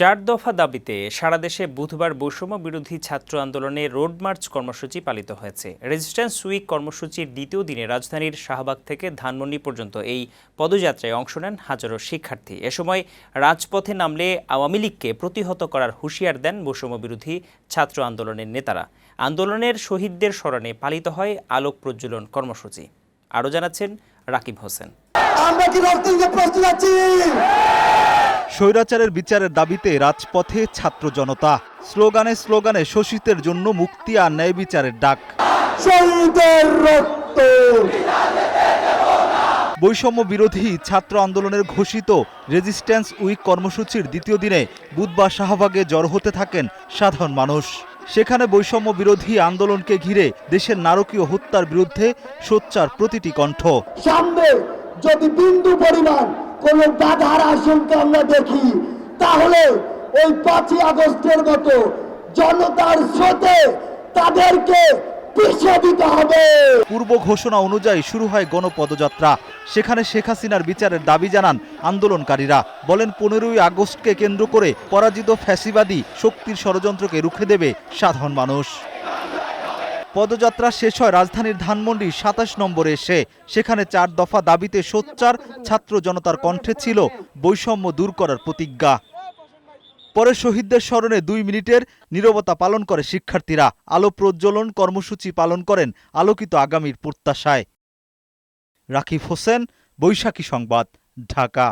চার দফা দাবিতে সারা দেশে বুধবার বৈষম্য বিরোধী ছাত্র আন্দোলনে রোড মার্চ কর্মসূচি পালিত হয়েছে। রেজিস্ট্যান্স উইক কর্মসূচির দ্বিতীয় দিনে রাজধানীর শাহবাগ থেকে ধানমন্ডি পর্যন্ত এই পদযাত্রায় অংশ নেন হাজারো শিক্ষার্থী। এ সময় রাজপথে নামলে আওয়ামী লীগকে প্রতিহত করার হুঁশিয়ার দেন বৈষম্য বিরোধী ছাত্র আন্দোলনের নেতারা। আন্দোলনের শহীদদের স্মরণে পালিত হয় আলোক প্রজ্বলন কর্মসূচি। আরও জানাচ্ছেন রাকিব হোসেন। আমরা কি স্বৈরাচারের বিচারের দাবিতে রাজপথে ছাত্র জনতা। স্লোগানে স্লোগানে শোষিতের জন্য মুক্তি আর ন্যায় বিচারের ডাক। বৈষম্য বিরোধী ছাত্র আন্দোলনের ঘোষিত রেজিস্ট্যান্স উইক কর্মসূচির দ্বিতীয় দিনে বুধবার শাহবাগে জড় হতে থাকেন সাধারণ মানুষ। সেখানে বৈষম্য বিরোধী আন্দোলনকে ঘিরে দেশের নারকীয় হত্যার বিরুদ্ধে সোচ্চার প্রতিটি কণ্ঠ। সামনে যদি বিন্দু পরিমাণ কোন বাধার আশঙ্কা আমরা দেখি। তাহলে ওই পাঁচই আগস্টের মতো জনতার স্রোতে তাদেরকে পূর্ব ঘোষণা অনুযায়ী শুরু হয় গণপদযাত্রা। সেখানে শেখ হাসিনার বিচারের দাবি জানান আন্দোলনকারীরা। বলেন, পনেরোই আগস্টকে কেন্দ্র করে পরাজিত ফ্যাসিবাদী শক্তির ষড়যন্ত্রকে রুখে দেবে সাধারণ মানুষ। পদযাত্রা শেষ হয় রাজধানীর ধানমন্ডি সাতাশ নম্বরে এসে। সেখানে চার দফা দাবিতে সোচ্চার ছাত্র জনতার কণ্ঠে ছিল বৈষম্য দূর করার প্রতিজ্ঞা। পরে শহীদদের স্মরণে দুই মিনিটের নীরবতা পালন করে শিক্ষার্থীরা। আলো প্রজ্বলন কর্মসূচি পালন করেন আলোকিত আগামীর প্রত্যাশায়। রাকিব হোসেন, বৈশাখী সংবাদ, ঢাকা।